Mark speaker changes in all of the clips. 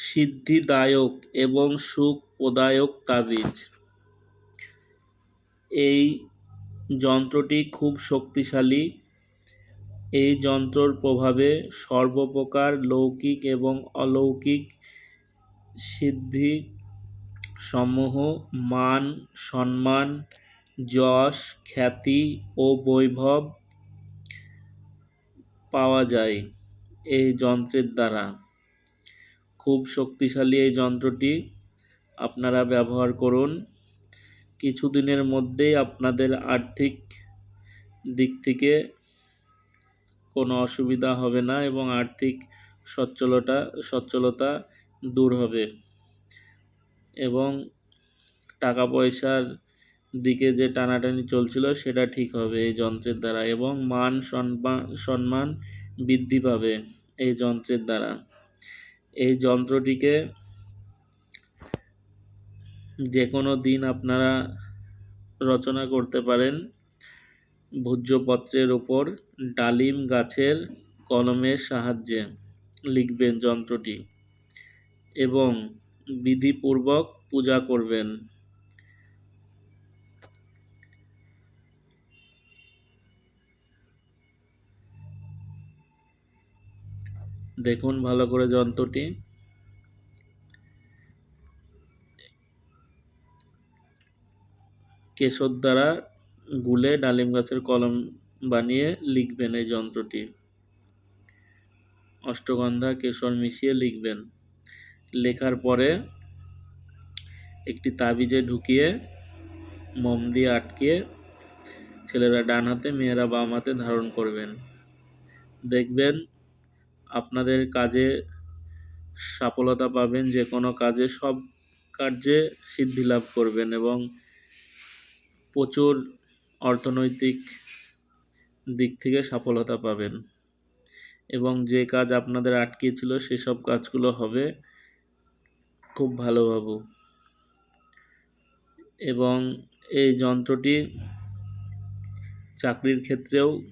Speaker 1: সিদ্ধিদায়ক এবং সুখ প্রদায়ক তাবিজ। এই যন্ত্রটি খুব শক্তিশালী। এই যন্ত্রর প্রভাবে সর্বপ্রকার লৌকিক এবং অলৌকিক সিদ্ধি সমূহ মান, সম্মান, যশ, খ্যাতি ও বৈভব পাওয়া যায় এই যন্ত্রের দ্বারা। খুব শক্তিশালী এই যন্ত্রটি। আপনারা ব্যবহার করুন। কিছুদিনের মধ্যেই আপনাদের আর্থিক দিক থেকে কোনো অসুবিধা হবে না এবং আর্থিক সচ্ছলতা সচ্ছলতা দূর হবে। এবং টাকা পয়সার দিকে যে টানাটানি চলছিল, সেটা ঠিক হবে এই যন্ত্রের দ্বারা এবং মান, সম্মান সম্মান বৃদ্ধি পাবে এই যন্ত্রের দ্বারা। এই যন্ত্রটিকে যে কোনো দিন আপনারা রচনা করতে পারেন। ভূজ্যপত্রের ওপর ডালিম গাছের কলমের সাহায্যে লিখবেন যন্ত্রটি এবং বিধিপূর্বক পূজা করবেন। দেখুন ভালো করে যন্ত্রটি। কেশর দ্বারা গুলে ডালিম গাছের কলম বানিয়ে লিখবেন এই যন্ত্রটি। অষ্টগন্ধা কেশর মিশিয়ে লিখবেন। লেখার পরে একটি তাবিজে ঢুকিয়ে মোম দিয়ে আটকে ছেলেরা ডান হাতে, মেয়েরা বাম হাতে ধারণ করবেন। দেখবেন আপনাদের কাজে সফলতা পাবেন, যে কোনো কাজে সব কার্যে সিদ্ধি লাভ করবেন এবং প্রচুর অর্থনৈতিক দিক থেকে সফলতা পাবেন। এবং যে কাজ আপনাদের আটকে ছিল সেসব কাজগুলো হবে খুব ভালোভাবে এবং এই যন্ত্রটি চাকরির ক্ষেত্রেও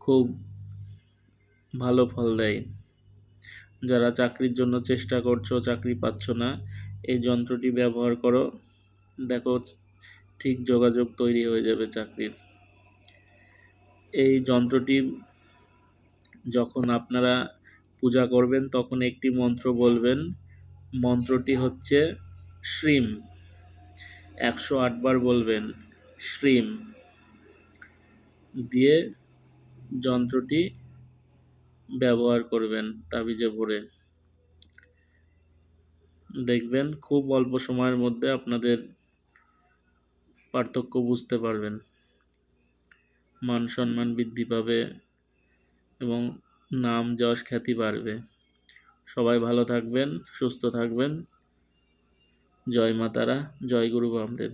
Speaker 1: খুব ভালো ফল দেয়। যারা চাকরির জন্য চেষ্টা করছ, চাকরি পাচ্ছ না, এই যন্ত্রটি ব্যবহার করো। দেখো, ঠিক যোগাযোগ তৈরি হয়ে যাবে চাকরির। এই যন্ত্রটি যখন আপনারা পূজা করবেন, তখন একটি মন্ত্র বলবেন। মন্ত্রটি হচ্ছে শ্রীম। একশো আটবার বলবেন, শ্রীম। দিয়ে যন্ত্রটি ব্যবহার করবেন তাবিজে ভরে। দেখবেন খুব অল্প সময়ের মধ্যে আপনাদের পার্থক্য বুঝতে পারবেন। মান সম্মান বৃদ্ধি পাবে এবং নাম যশ খ্যাতি বাড়বে। সবাই ভালো থাকবেন, সুস্থ থাকবেন। জয় মাতারা জয় গুরু বামদেব